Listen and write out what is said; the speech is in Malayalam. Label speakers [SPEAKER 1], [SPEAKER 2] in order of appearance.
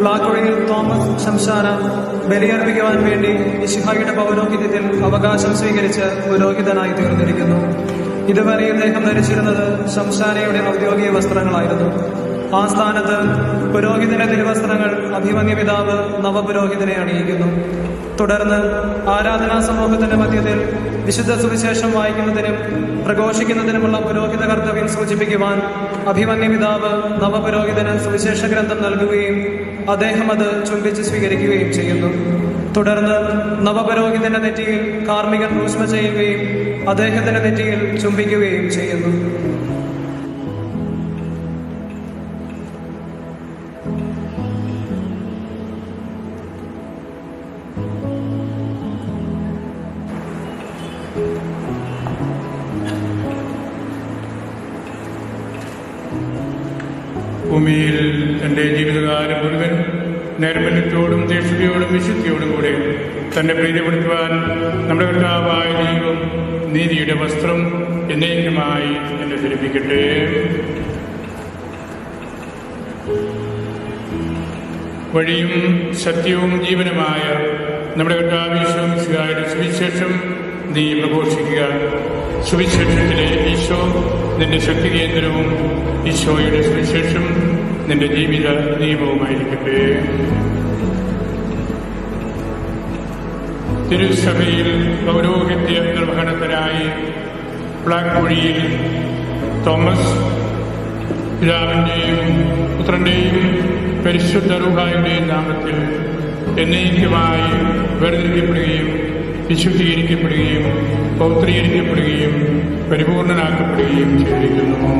[SPEAKER 1] പ്ലാക്കുഴയിൽ തോമസ് ശംശാന ബലിയർപ്പിക്കുവാൻ വേണ്ടി ഇഷിഹായുടെ പൗരോഹിത്യത്തിൽ അവകാശം സ്വീകരിച്ച് പുരോഹിതനായി തീർന്നിരിക്കുന്നു. ഇതുവരെ ഇദ്ദേഹം ധരിച്ചിരുന്നത് ശംശാനയുടെ ഔദ്യോഗിക വസ്ത്രങ്ങളായിരുന്നു. ആ സ്ഥാനത്ത് പുരോഹിതന്റെ തിരുവസ്ത്രങ്ങൾ അഭിമന്യ പിതാവ് നവപുരോഹിതനെ അണിയിക്കുന്നു. തുടർന്ന് ആരാധനാ സമൂഹത്തിന്റെ മധ്യത്തിൽ വിശുദ്ധ സുവിശേഷം വായിക്കുന്നതിനും പ്രഘോഷിക്കുന്നതിനുമുള്ള പുരോഹിത കർത്തവ്യം സൂചിപ്പിക്കുവാൻ അഭിമന്യ പിതാവ് നവപുരോഹിതന് സുവിശേഷ ഗ്രന്ഥം നൽകുകയും അദ്ദേഹം അത് ചുംബിച്ച് സ്വീകരിക്കുകയും ചെയ്യുന്നു. തുടർന്ന് നവപുരോഹിതന്റെ നെറ്റിയിൽ കാർമ്മികൻ ഭൂഷ്മ ചെയ്യുകയും അദ്ദേഹത്തിന്റെ നെറ്റിയിൽ ചുംബിക്കുകയും ചെയ്യുന്നു.
[SPEAKER 2] ഭൂമിയിൽ തന്റെ ജീവിതകാലം മുഴുവൻ നൈർമല്യത്തോടും തീക്ഷണയോടും വിശുദ്ധിയോടും കൂടെ തന്നെ പ്രീതിപ്പെടുത്തുവാൻ നമ്മുടെ കർത്താവായ ദൈവം നീതിയുടെ വസ്ത്രം എന്നേക്കുമായി എന്നെ ധരിപ്പിക്കട്ടെ. വഴിയും സത്യവും ജീവനുമായ നമ്മുടെ കർത്താവീശ്വരുടെ സുവിശേഷം നീ പ്രഘോഷിക്കുക. സുവിശേഷത്തിലെ ഈശോ നിന്റെ ശക്തി കേന്ദ്രവും ഈശോയുടെ സുവിശേഷം നിന്റെ ജീവിത നിയമവുമായിരിക്കട്ടെ. തിരുസഭയിൽ പൗരോഹിത്യ നിർവഹണത്തിനായി പ്ലാക്കുഴിയിൽ തോമസ് പിതാവിന്റെയും പുത്രന്റെയും പരിശുദ്ധ റുഹായുടെയും നാമത്തിൽ എന്നേക്കുമായി വേർതിരിക്കപ്പെടുകയും വിശുദ്ധീകരിക്കപ്പെടുകയും പൗത്രീകരിക്കപ്പെടുകയും പരിപൂർണനാക്കപ്പെടുകയും ചെയ്തിരിക്കുന്നു.